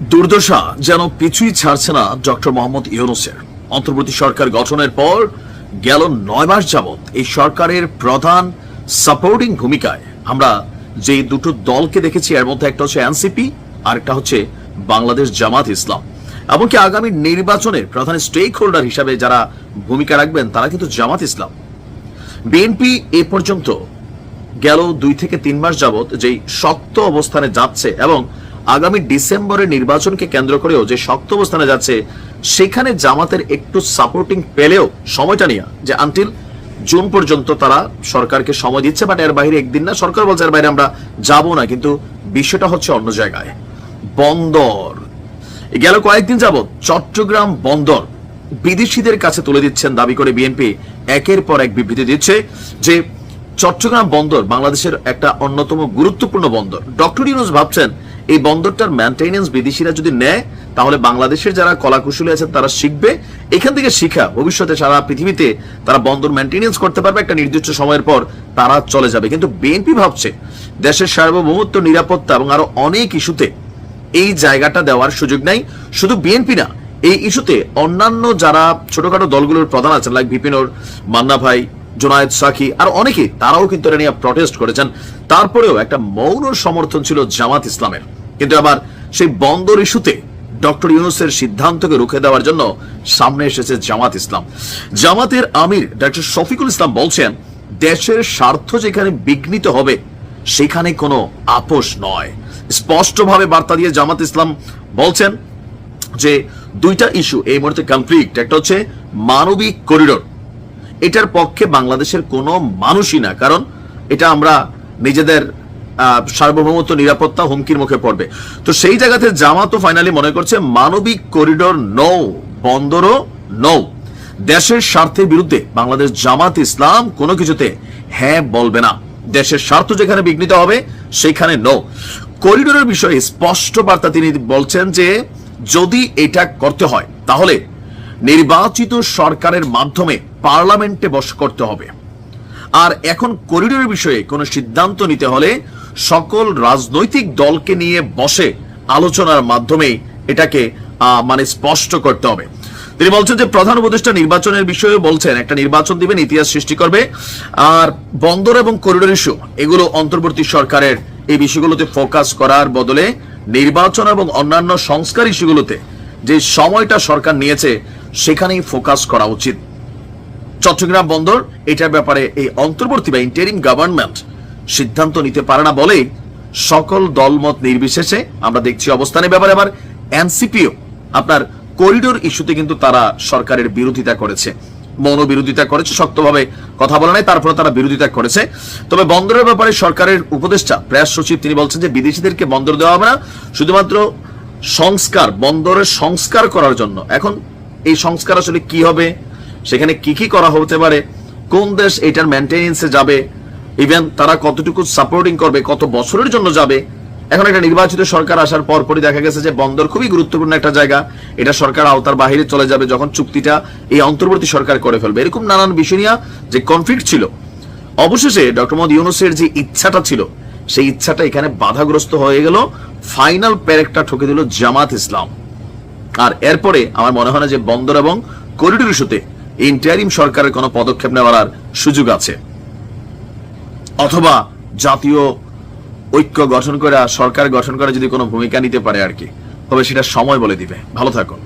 দুর্দশা যেন পিছুই ছাড়ছে না ডক্টর মোহাম্মদ ইউনুসের। অন্তর্বর্তী সরকার গঠনের পর গেল নয় মাস যাবৎ এই সরকারের প্রধান সাপোর্টিং ভূমিকায়। আমরা যে দুটো দলকে দেখেছি, এর মধ্যে একটা হচ্ছে এনসিপি আর একটা হচ্ছে বাংলাদেশ জামাত ইসলাম। এমনকি আগামী নির্বাচনের প্রধান স্টেক হোল্ডার হিসাবে যারা ভূমিকা রাখবেন, তারা কিন্তু জামাত ইসলাম। বিএনপি এ পর্যন্ত গেল দুই থেকে তিন মাস যাবৎ যেই শক্ত অবস্থানে যাচ্ছে এবং আগামী ডিসেম্বরের নির্বাচনকে কেন্দ্র করেও যে শক্ত অবস্থানে যাচ্ছে, সেখানে জামাতের একটু সাপোর্টিং পেলেও সময়টা নিয়ে, যে আনটিল জুন পর্যন্ত তারা সরকারকে সময় দিচ্ছে বাট এর বাইরে একদিন না, সরকার বলছে এর বাইরে আমরা যাব না, কিন্তু বিষয়টা হচ্ছে অন্য জায়গায়। বন্দর। গেল কয়েকদিন যাবৎ চট্টগ্রাম বন্দর বিদেশিদের কাছে তুলে দিচ্ছেন দাবি করে বিএনপি। একের পর এক বিবৃতি দিচ্ছে যে চট্টগ্রাম বন্দর বাংলাদেশের একটা অন্যতম গুরুত্বপূর্ণ বন্দর। ডক্টর ইউনুস ভাবছেন এই বন্দরটার মেনটেনেন্স বিদেশিরা যদি নেয়, তাহলে বাংলাদেশের যারা কলাকুশলী আছেন তারা শিখবে। এখান থেকে শিখা, ভবিষ্যতে সারা পৃথিবীতে তারা বন্দর মেনটেনেন্স করতে পারবে একটা নির্দিষ্ট সময়ের পর তারা চলে যাবে। কিন্তু বিএনপি ভাবছে, দেশের সার্বভৌমত্ব, নিরাপত্তা এবং আরও অনেক ইস্যুতে এই জায়গাটা দেওয়ার সুযোগ নাই। শুধু বিএনপি না, এই ইস্যুতে অন্যান্য যারা ছোটখাটো দলগুলোর প্রধান আছেন লাইক বিপিনর মান্না ভাই জোনায়েদ সাকি আর অনেকে তারাও কিন্তু এটা নিয়ে প্রটেস্ট করেছেন। তারপরেও একটা মৌন সমর্থন ছিল জামাত ইসলামের। কিন্তু আবার সেই বন্দর ইস্যুতে ডক্টর ইউনুসের সিদ্ধান্তকে রুখে দেওয়ার জন্য সামনে এসেছে জামাত ইসলাম। জামাতের আমির ডক্টর শফিকুল ইসলাম বলছেন, দেশের স্বার্থ যেখানে বিঘ্নিত হবে, সেখানে কোনো আপোষ নয়। স্পষ্টভাবে বার্তা দিয়ে জামাত ইসলাম বলছেন যে দুইটা ইস্যু এই মুহূর্তে কনফ্লিক্ট একটা হচ্ছে মানবিক করিডোর এটার পক্ষে বাংলাদেশের কোনো মানুষই না, কারণ এটা আমরা নিজেদের সার্বভৌমত্ব, নিরাপত্তা হুমকির মুখে পড়বে। তো সেই জায়গাতে জামাতও ফাইনালি মনে করছে, মানবিক করিডোর নৌ বন্দরও নৌ দেশের স্বার্থের বিরুদ্ধে বাংলাদেশ জামাত ইসলাম কোনো কিছুতে হ্যাঁ বলবে না। দেশের স্বার্থ যেখানে বিঘ্নিত হবে, সেখানে নো করিডোরের বিষয়ে স্পষ্ট বার্তা তিনি বলছেন যে, যদি এটা করতে হয়, তাহলে নির্বাচিত সরকারের মাধ্যমে পার্লামেন্টে বস করতে হবে। আর এখন করিডোরের বিষয়ে কোনো সিদ্ধান্ত নিতে হলে সকল রাজনৈতিক দলকে নিয়ে বসে আলোচনার মাধ্যমে এটাকে মানে স্পষ্ট করতে হবে। তিনি বলছেন যে প্রধান উপদেষ্টা নির্বাচনের বিষয়ে বলছেন, একটা নির্বাচন দিবেন, ইতিহাস সৃষ্টি করবে। আর বন্দর এবং করিডোর ইস্যু, এগুলো অন্তর্বর্তী সরকারের এই বিষয়গুলোতে ফোকাস করার বদলে নির্বাচন এবং অন্যান্য সংস্কার ইস্যুগুলোতে যে সময়টা সরকার নিয়েছে, সেখানেই ফোকাস করা উচিত। চট্টগ্রাম বন্দর, এটার ব্যাপারে এই অন্তর্বর্তী বা ইন্টারিম গভর্নমেন্ট সিদ্ধান্ত নিতে পারে না বলে সকল দলমত নির্বিশেষে আমরা দেখছি অবস্থানের ব্যাপারে। আবার এনসিপিও আপনার করিডোর ইস্যুতে কিন্তু তারা সরকারের বিরোধিতা করেছে, মৌন বিরোধিতা করেছে, শক্তভাবে কথা বলে নাই তারপরে তারা বিরোধিতা করেছে। তবে বন্দরের ব্যাপারে সরকারের উপদেষ্টা প্রেস সচিব, তিনি বলছেন যে বিদেশিদেরকে বন্দর দেওয়া হবে না, শুধুমাত্র সংস্কার, বন্দরের সংস্কার করার জন্য। এখন এই সংস্কার আসলে কি হবে? সেখানে কি কি করা হতে পারে? কোন দেশ এটার মেনটেনেন্সে যাবে? ইভেন তারা কতটুকু সাপোর্টিং করবে? কত বছরের জন্য যাবে? এখন একটা নির্বাচিত সরকার আসার পরপরই দেখা গেছে যে বন্দর খুবই গুরুত্বপূর্ণ একটা জায়গা। এটা সরকার আওতার বাহিরে চলে যাবে যখন চুক্তিটা এই অন্তর্বর্তী সরকার করে ফেলবে। এরকম নানান বিষয় নিয়ে যে কনফ্লিক্ট ছিল, অবশেষে ডক্টর মোহাম্মদ ইউনুসের যে ইচ্ছাটা ছিল, সেই ইচ্ছাটা এখানে বাধাগ্রস্ত হয়ে গেল। ফাইনাল প্যারেকটা ঠকে দিল জামাত ইসলাম। আর এরপরে আমার মনে হয় না যে বন্দর এবং করিডোর ইস্যুতে ইন্টারিম সরকারের কোনো পদক্ষেপ নেওয়ার সুযোগ আছে। অথবা জাতীয় ঐক্য গঠন করে সরকার গঠন করে যদি কোনো ভূমিকা নিতে পারে আর কি। তবে সেটা সময় বলে দিবে। ভালো থাকুন।